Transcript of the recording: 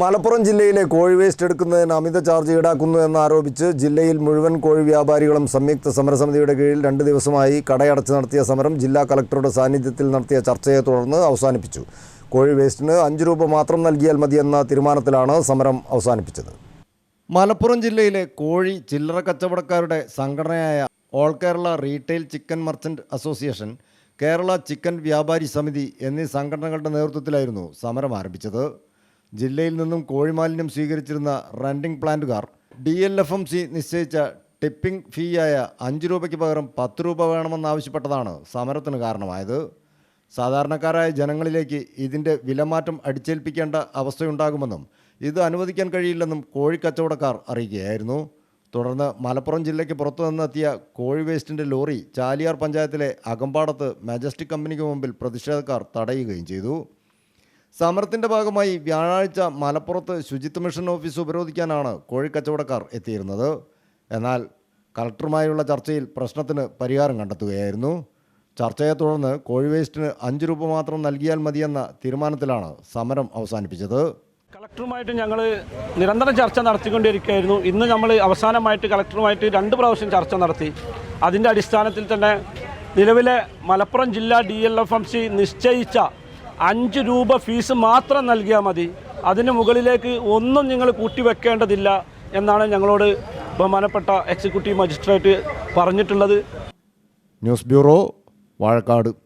മലപ്പുറം ജില്ലയിലെ കോഴി വേസ്റ്റ് എടുക്കുന്നതിന് അമിത ചാർജ് ഈടാക്കുന്നു എന്നാരോപിച്ച് ജില്ലയിൽ മുഴുവൻ കോഴി വ്യാപാരികളും സംയുക്ത സമരസമിതിയുടെ കീഴിൽ രണ്ട് ദിവസമായി കടയടച്ച് നടത്തിയ സമരം ജില്ലാ കളക്ടറുടെ സാന്നിധ്യത്തിൽ നടത്തിയ ചർച്ചയെ തുടർന്ന് അവസാനിപ്പിച്ചു. കോഴി വേസ്റ്റിന് അഞ്ച് രൂപ മാത്രം നൽകിയാൽ മതിയെന്ന തീരുമാനത്തിലാണ് സമരം അവസാനിപ്പിച്ചത്. മലപ്പുറം ജില്ലയിലെ കോഴി ചില്ലറ കച്ചവടക്കാരുടെ സംഘടനയായ all Kerala retail chicken merchant association Kerala chicken വ്യാപാരി സമിതി എന്നീ സംഘടനകളുടെ നേതൃത്വത്തിലായിരുന്നു സമരം ആരംഭിച്ചത്. ജില്ലയിൽ നിന്നും കോഴിമാലിന്യം സ്വീകരിച്ചിരുന്ന rendering പ്ലാന്റുകാർ D L F M C നിശ്ചയിച്ച ടിപ്പിംഗ് ഫീയായ അഞ്ച് രൂപയ്ക്ക് പകരം പത്ത് രൂപ വേണമെന്നാവശ്യപ്പെട്ടതാണ് സമരത്തിന് കാരണമായത്. സാധാരണക്കാരായ ജനങ്ങളിലേക്ക് ഇതിന്റെ വിലമാറ്റം അടിച്ചേൽപ്പിക്കേണ്ട അവസ്ഥയുണ്ടാകുമെന്നും ഇത് അനുവദിക്കാൻ കഴിയില്ലെന്നും കോഴിക്കച്ചവടക്കാർ അറിയിക്കുകയായിരുന്നു. തുടർന്ന് മലപ്പുറം ജില്ലയ്ക്ക് പുറത്തു നിന്നെത്തിയ കോഴി വേസ്റ്റിന്റെ ലോറി ചാലിയാർ പഞ്ചായത്തിലെ അകമ്പാടത്ത് മജസ്റ്റിക് കമ്പനിക്ക് മുമ്പിൽ പ്രതിഷേധക്കാർ തടയുകയും ചെയ്തു. സമരത്തിന്റെ ഭാഗമായി വ്യാഴാഴ്ച മലപ്പുറത്ത് ശുചിത്വ മിഷൻ ഓഫീസ് ഉപരോധിക്കാനാണ് കോഴിക്കച്ചവടക്കാർ എത്തിയിരുന്നത്. എന്നാൽ കളക്ടറുമായുള്ള ചർച്ചയിൽ പ്രശ്നത്തിന് പരിഹാരം കണ്ടെത്തുകയായിരുന്നു. ചർച്ചയെ തുടർന്ന് കോഴി വേസ്റ്റിന് അഞ്ച് രൂപ മാത്രം നൽകിയാൽ മതിയെന്ന തീരുമാനത്തിലാണ് സമരം അവസാനിപ്പിച്ചത്. കളക്ടറുമായിട്ട് ഞങ്ങൾ നിരന്തരം ചർച്ച നടത്തിക്കൊണ്ടിരിക്കുകയായിരുന്നു. ഇന്ന് നമ്മൾ അവസാനമായിട്ട് കളക്ടറുമായിട്ട് രണ്ട് പ്രാവശ്യം ചർച്ച നടത്തി. അതിന്റെ അടിസ്ഥാനത്തിൽ തന്നെ നിലവിലെ മലപ്പുറം ജില്ലാ D L F M C നിശ്ചയിച്ച അഞ്ച് രൂപ ഫീസ് മാത്രം നൽകിയാൽ മതി. അതിന് മുകളിലേക്ക് ഒന്നും നിങ്ങൾ കൂട്ടിവെക്കേണ്ടതില്ല എന്നാണ് ഞങ്ങളോട് ബഹുമാനപ്പെട്ട എക്സിക്യൂട്ടീവ് മജിസ്ട്രേറ്റ് പറഞ്ഞിട്ടുള്ളത്. News bureau Vazhakkad.